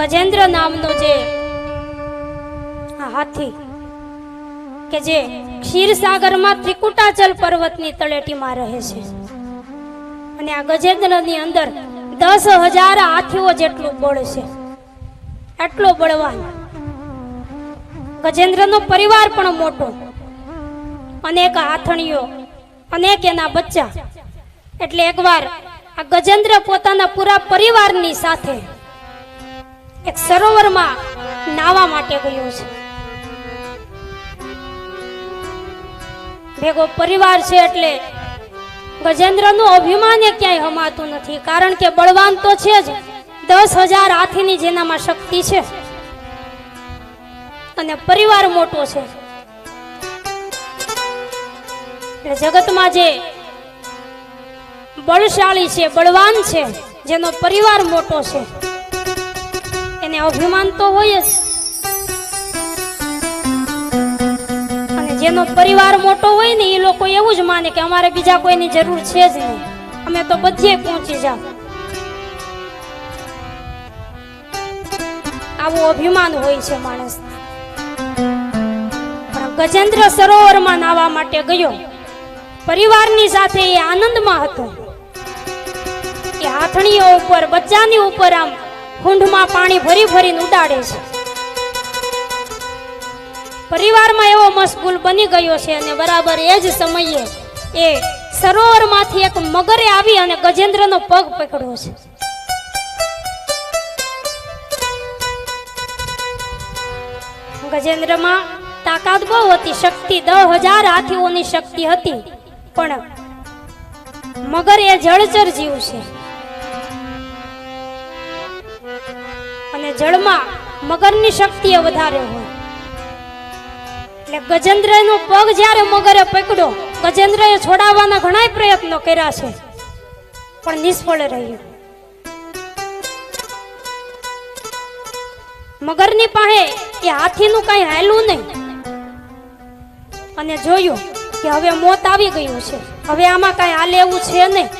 ગજેન્દ્ર નામનો જે હાથી કે જે ક્ષીરસાગરમાં ત્રિકુટાચલ પર્વતની તળેટીમાં રહે છે. અને આ ગજેન્દ્રની અંદર દસ હજાર હાથીઓ જેટલું બળ છે. એટલો બળવાન. ગજેન્દ્રનો પરિવાર પણ મોટો. અનેક હાથણીઓ, અનેક એના બચ્ચા. એટલે એકવાર આ ગજેન્દ્ર પોતાના પૂરા પરિવારની સાથે એક સરોવરમાં નાવા માટે ગયો છે. ભેગો પરિવાર છે એટલે ગજેન્દ્રનું અભિમાન એ ક્યાંય હમાતું નથી, કારણ કે બળવાન તો છે જ. દસ હજાર હાથીની જેનામાં શક્તિ છે. અને પરિવાર મોટો છે. જગતમાં જે બળશાળી છે, બળવાન છે, જેનો પરિવાર મોટો છે. અભિમાન તો હોય જ. અને જેનો પરિવાર મોટો હોય ને, એ લોકો એવું જ માને કે અમારે બીજા કોઈની જરૂર છે જ નહીં. અમે તો બધે પહોંચી જાવ આવું અભિમાન હોય છે માણસ ગજેન્દ્ર સરોવરમાં નાવા માટે ગયો. પરિવારની સાથે એ આનંદમાં હતો. એ હાથણીઓ ઉપર, બચ્ચાની ઉપર આમ કુંડમાં પાણી ભરી ભરીને ઉડાડે છે. પરિવારમાં એવો મશગુલ બની ગયો છે અને બરાબર એ જ સમયે એ સરોવરમાંથી એક મગરે આવી અને ગજેન્દ્રનો પગ પકડ્યો છે. ગજેન્દ્રમાં તાકાત બહુ હતી, શક્તિ દસ હજાર હાથીઓની શક્તિ હતી, પણ મગર એ જળચર જીવ છે. અને જળમાં મગરની શક્તિ વધારે હોય. એટલે ગજેન્દ્રનો પગ જ્યારે મગરે પકડ્યો, ગજેન્દ્રએ છોડાવવાના ઘણા પ્રયત્નો કર્યા છે, પણ નિષ્ફળ રહ્યું. મગરની પાસે એ હાથીનું કઈ હાલું નહીં. અને જોયું કે હવે મોત આવી ગયું છે, હવે આમાં કઈ હાલે એવું છે નહીં.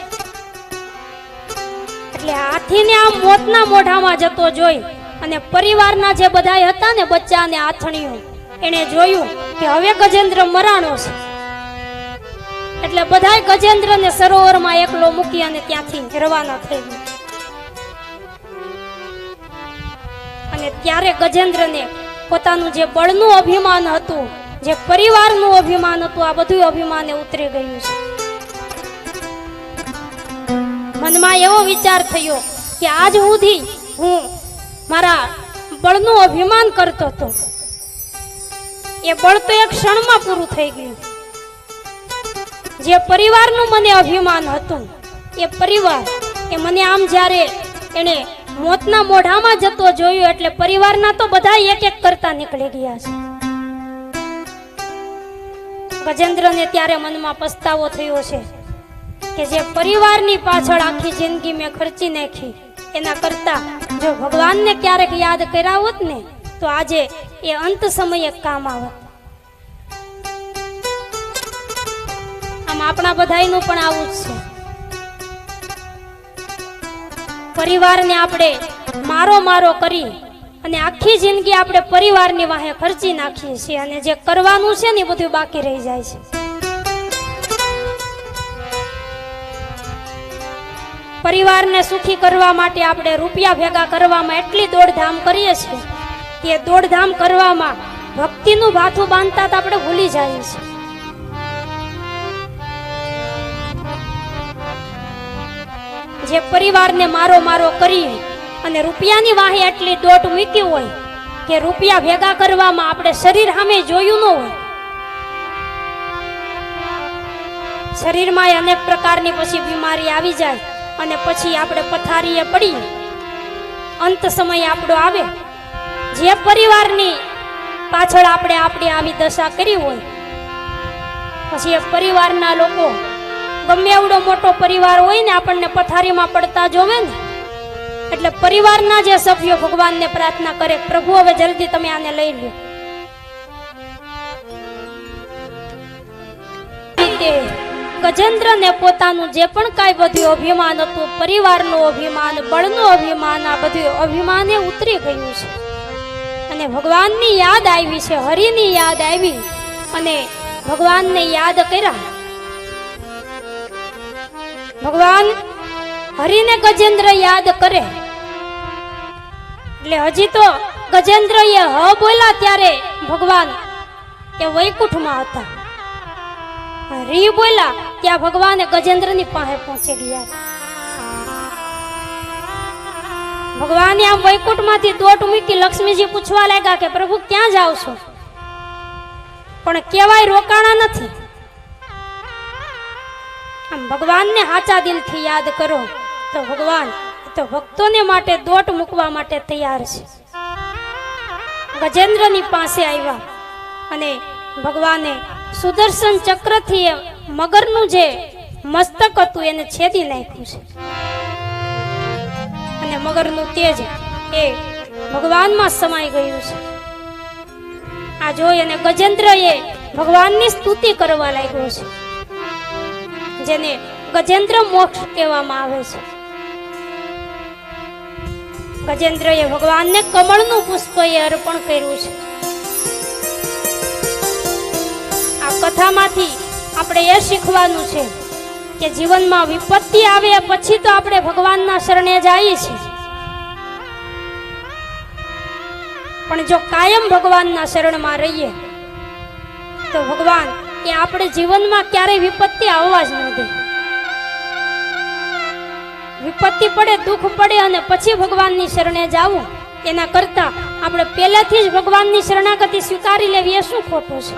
એટલે હાથીને આમ મોતના મોઢામાં જતો જોઈ અને પરિવારના જે બધાય હતા ને બચ્ચા ને આથણીઓ, એણે જોયું કે હવે ગજેન્દ્ર મરાણો છે. એટલે બધાય ગજેન્દ્રને સરોવરમાં એકલો મૂકી અને ત્યાંથી રવાના થઈ ગયા. અને ત્યારે ગજેન્દ્રને પોતાનું જે બળનું અભિમાન હતું, જે પરિવારનું અભિમાન હતું, આ બધું અભિમાન ઉતરી ગયું છે. મનમાં એવો વિચાર થયો કે આજ સુધી હું બળનું અભિમાન કરતો હતો. એ બળ તો એક ક્ષણમાં પૂરું થઈ ગયું. જે પરિવારનું મને અભિમાન હતું, એ પરિવાર એ મને આમ જ્યારે એને મોતના મોઢામાં જતો જોયું એટલે પરિવારના તો બધા એક એક કરતા નીકળી ગયા છે. ગજેન્દ્રને ત્યારે મનમાં પસ્તાવો થયો છે કે જે પરિવારની પાછળ આખી જિંદગી મેં ખર્ચી નાખી, એના કરતા જો ભગવાનને ક્યારેક યાદ કર્યા ને, તો આજે એ અંત સમયે કામ આવત આમ આપણા બધાયનું પણ આવું જ છે. પરિવારને આપણે મારો મારો કરી અને આખી જિંદગી આપણે પરિવારની વાહે ખર્ચી નાખીએ છીએ અને જે કરવાનું છે ને બધું બાકી રહી જાય છે. પરિવારને સુખી કરવા માટે આપણે રૂપિયા ભેગા કરવામાં એટલી દોડધામ કરીએ છીએ કે દોડધામ કરવામાં ભક્તિનું ભાથું બાંધતા તો આપણે ભૂલી જઈએ છીએ. જે પરિવારને મારો મારો કરી અને રૂપિયાની વાહી એટલી દોટ મૂકી હોય કે રૂપિયા ભેગા કરવામાં આપણે શરીર સામે જોયું ન હોય. શરીરમાં અનેક પ્રકારની પછી બીમારી આવી જાય અને પછી આપણે પથારીએ પડીએ અંત સમય આપણો આવે. જે પરિવારની પાછળ આપણે આપણી આવી દશા કરી હોય, પછી એ પરિવારના લોકો ગમે એવડો મોટો પરિવાર હોય ને આપણને પથારીમાં પડતા જોવે ને, એટલે પરિવારના જે સભ્યો ભગવાનને પ્રાર્થના કરે, પ્રભુ, હવે જલ્દી તમે આને લઈ લો રીતે ગજેન્દ્રને પોતાનું જે પણ કાંઈ બધું અભિમાન હતું, પરિવારનું અભિમાન, બળનું અભિમાન, આ બધું અભિમાને ઉતરી ગયું છે. અને ભગવાનની યાદ આવી છે, હરિની યાદ આવી અને ભગવાનને યાદ કર્યા. ભગવાન હરિને ગજેન્દ્ર યાદ કરે. એટલે હજી તો ગજેન્દ્ર એ હ બોલ્યા ત્યારે ભગવાન એ વૈકુંઠમાં હતા. રી બોલ્યા ત્યાં ભગવાન ગજેન્દ્રની પાસે પહોંચી ગયા. ભગવાને આમ વૈકુંઠમાંથી દોટ મૂકી લક્ષ્મીજી પૂછવા લાગ્યા કે, પ્રભુ, ક્યાં જાઓ છો? પણ કેવાય રોકાણા નથી. આમ ભગવાનને હાચા દિલથી યાદ કરો તો ભગવાન, તો ભક્તોને માટે દોટ મૂકવા માટે તૈયાર છે. ગજેન્દ્રની પાસે આવ્યા અને ભગવાને સુદર્શન ચક્રથી મગરનું જે મસ્તક હતું એને છેદી નાખ્યું છે. અને મગરનું તેજ એ ભગવાનમાં સમાઈ ગયું છે. આ જોઈ અને ગજેન્દ્ર એ ભગવાનની સ્તુતિ કરવા લાગ્યો છે. જેને ગજેન્દ્ર મોક્ષ કહેવામાં આવે છે. ગજેન્દ્રએ ભગવાનને કમળનું પુષ્પ એ અર્પણ કર્યું છે. આ કથામાંથી આપણે એ શીખવાનું છે કે જીવનમાં વિપત્તિ આવે પછી તો આપણે ભગવાનના શરણે જઈએ છીએ. પણ જો કાયમ ભગવાનના શરણમાં રહીએ, તો ભગવાન એ આપણે જીવનમાં ક્યારેય વિપત્તિ આવવા જ ન દે. વિપત્તિ પડે, દુઃખ પડે અને પછી ભગવાનની શરણે જાવું. એના કરતાં આપણે પહેલાથી જ ભગવાનની શરણાગતિ સ્વીકારી લેવી એ શું ખોટું છે?